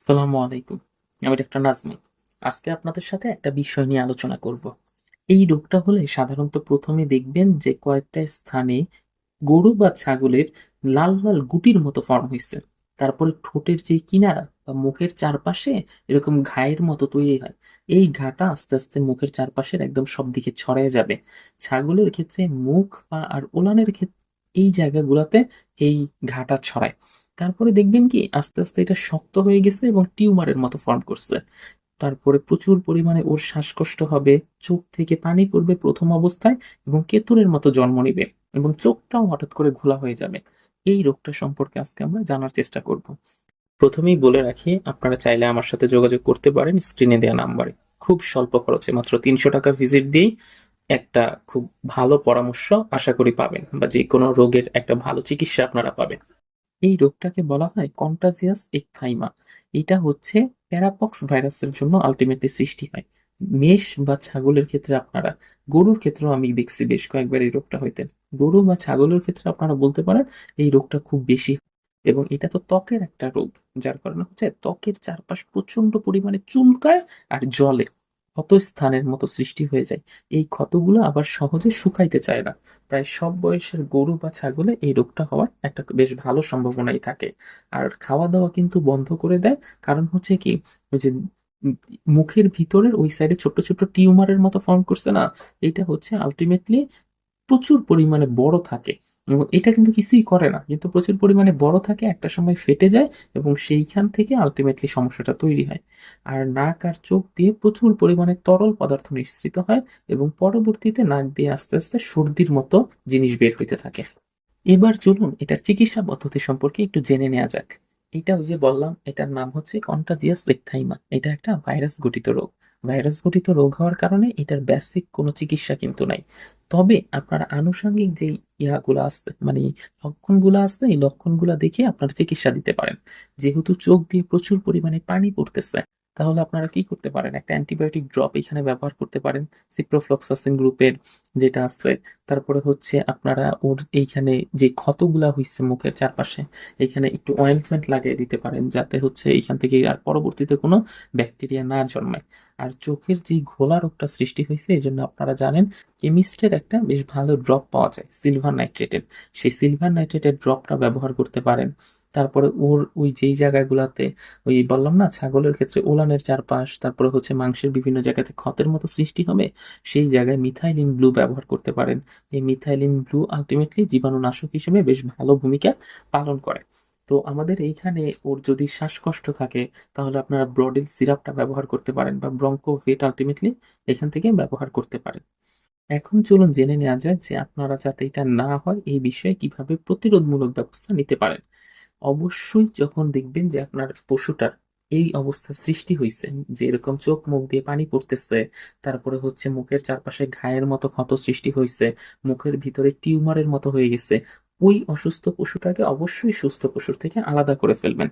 সালামু আলাইকুম। আমি ডাক্তার নাজমুল। আজকে আপনাদের সাথে একটা বিষয় নিয়ে আলোচনা করব। এই রোগটা হলে সাধারণত প্রথমে দেখবেন যে কয়েকটা স্থানে গরু বা ছাগলের লাল লাল গুটির মতো ফর্ম হয়েছে। তারপরে ঠোঁটের যে কিনারা বা মুখের চারপাশে এরকম ঘায়ের মতো তৈরি হয়। এই ঘাটা আস্তে আস্তে মুখের চারপাশের একদম সব দিকে ছড়ায় যাবে। ছাগলের ক্ষেত্রে মুখ বা আর ওলানের ক্ষেত্রে এই জায়গাগুলোতে এই ঘাটা ছড়ায়। তারপরে দেখবেন কি, আস্তে আস্তে এটা শক্ত হয়ে গেছে এবং টিউমারের মতো ফর্ম করছে। তারপরে প্রচুর পরিমাণে ওর শ্বাসকষ্ট হবে, চোখ থেকে পানি পড়বে প্রথম অবস্থায় এবং কেতুরের মতো জন্ম নিবে এবং চোখটাও হঠাৎ করে ঘোলা হয়ে যাবে। এই রোগটা সম্পর্কে আজকে আমরা জানার চেষ্টা করব। প্রথমেই বলে রাখি, আপনারা চাইলে আমার সাথে যোগাযোগ করতে পারেন স্ক্রিনে দেওয়া নাম্বারে। খুব স্বল্প খরচে মাত্র তিনশো টাকা ভিজিট দিয়েই একটা খুব ভালো পরামর্শ আশা করি পাবেন বা যে কোনো রোগের একটা ভালো চিকিৎসা আপনারা পাবেন। এই রোগটাকে বলা হয় কন্টাজিয়াস একথাইমা এটা হচ্ছে প্যারাপক্স ভাইরাসের জন্য আলটিমেটলি সৃষ্টি হয়। মেষ বা ছাগলের ক্ষেত্রে আপনারা, গরুর ক্ষেত্রেও আমি দেখছি বেশ কয়েকবার এই রোগটা হইতে। গরু বা ছাগলের ক্ষেত্রে আপনারা বলতে পারেন এই রোগটা খুব বেশি এবং এটা তো ত্বকের একটা রোগ, যার কারণে হচ্ছে ত্বকের চারপাশ প্রচণ্ড পরিমাণে চুলকায় আর জলে ক্ষত স্থানের মতো সৃষ্টি হয়ে যায়। এই ক্ষতগুলো আবার সহজে শুকাইতে চায় না। প্রায় সব বয়সের গরু বা ছাগলে এই রোগটা হওয়ার একটা বেশ ভালো সম্ভাবনাই থাকে। আর খাওয়া দাওয়া কিন্তু বন্ধ করে দেয়। কারণ হচ্ছে কি, ওই যে মুখের ভিতরের ওই সাইডে ছোট্ট ছোট্ট টিউমারের মতো ফর্ম করছে না? এটা হচ্ছে আলটিমেটলি প্রচুর পরিমাণে বড় থাকে। এবং এটা কিন্তু কিছুই করে না। কিন্তু প্রচুর পরিমাণে বড় থাকে, একটা সময় ফেটে যায় এবং সেইখান থেকে আলটিমেটলি সমস্যাটা তৈরি হয়। আর নাক আর চোখ দিয়ে প্রচুর পরিমাণে তরল পদার্থ নিঃসৃত হয় এবং পরবর্তীতে নাক দিয়ে আস্তে আস্তে সর্দির মতো জিনিস বের হইতে থাকে। এবার চলুন এটার চিকিৎসা পদ্ধতি সম্পর্কে একটু জেনে নেওয়া যাক। এটা ওই যে বললাম, এটার নাম হচ্ছে কন্টাজিয়াস একথাইমা এটা একটা ভাইরাস গঠিত রোগ। ভাইরাস গঠিত রোগ হওয়ার কারণে এটার বেসিক কোনো চিকিৎসা কিন্তু নাই। তবে আপনারা আনুষঙ্গিক যে ইয়াগুলো আসছে মানে লক্ষণগুলো আসছে এই লক্ষণগুলো দেখে আপনারা চিকিৎসা দিতে পারেন। যেহেতু চোখ দিয়ে প্রচুর পরিমাণে পানি পড়তেছে, তাহলে আপনারা কি করতে পারেন? একটা অ্যান্টিবায়োটিক ড্রপ এখানে ব্যবহার করতে পারেন সিপ্রোফ্লক্সাসিন গ্রুপের যেটা আছে। তারপরে হচ্ছে আপনারা ওর এইখানে যে ক্ষতগুলা হইছে মুখের চারপাশে, এখানে একটু অয়েন্টমেন্ট লাগিয়ে দিতে পারেন, যাতে হচ্ছে এইখান থেকে আর পরবর্তীতে কোনো ব্যাকটেরিয়া না জন্মায়। আর চোখের যে ঘোলা রোগটা সৃষ্টি হয়েছে এই জন্য আপনারা জানেন কেমিস্ট্রের একটা বেশ ভালো ড্রপ পাওয়া যায়, সিলভার নাইট্রেটের সেই সিলভার নাইট্রেটের ড্রপটা ব্যবহার করতে পারেন। তারপরে ওর ওই যেই জায়গাগুলোতে ওই বললাম না, ছাগলের ক্ষেত্রে ওলানের চারপাশ, তারপরে হচ্ছে মাংসের বিভিন্ন জায়গাতে ক্ষতের মতো সৃষ্টি হবে, সেই জায়গায় মিথাইলিন ব্লু ব্যবহার করতে পারেন। এই মিথাইলিন ব্লু আলটিমেটলি জীবাণুনাশক হিসেবে বেশ ভালো ভূমিকা পালন করে। তো আমাদের এইখানে ওর যদি শ্বাসকষ্ট থাকে, তাহলে আপনারা ব্রডিল সিরাপটা ব্যবহার করতে পারেন বা ব্রঙ্কো ভেট আলটিমেটলি এখান থেকে ব্যবহার করতে পারেন। এখন চলুন জেনে নেওয়া যায় যে আপনারা যাতে এটা না হয়, এই বিষয়ে কীভাবে প্রতিরোধমূলক ব্যবস্থা নিতে পারেন। অবশ্যই যখন দেখবেন যে আপনার পশুটার এই অবস্থা সৃষ্টি হয়েছে যে এরকম চোখ মুখ দিয়ে পানি পড়তেছে, তারপরে হচ্ছে মুখের চারপাশে ঘায়ের মতো ক্ষত সৃষ্টি হয়েছে মুখের ভিতরে টিউমারের মতো হয়ে গেছে ওই অসুস্থ পশুটাকে অবশ্যই সুস্থ পশুর থেকে আলাদা করে ফেলবেন।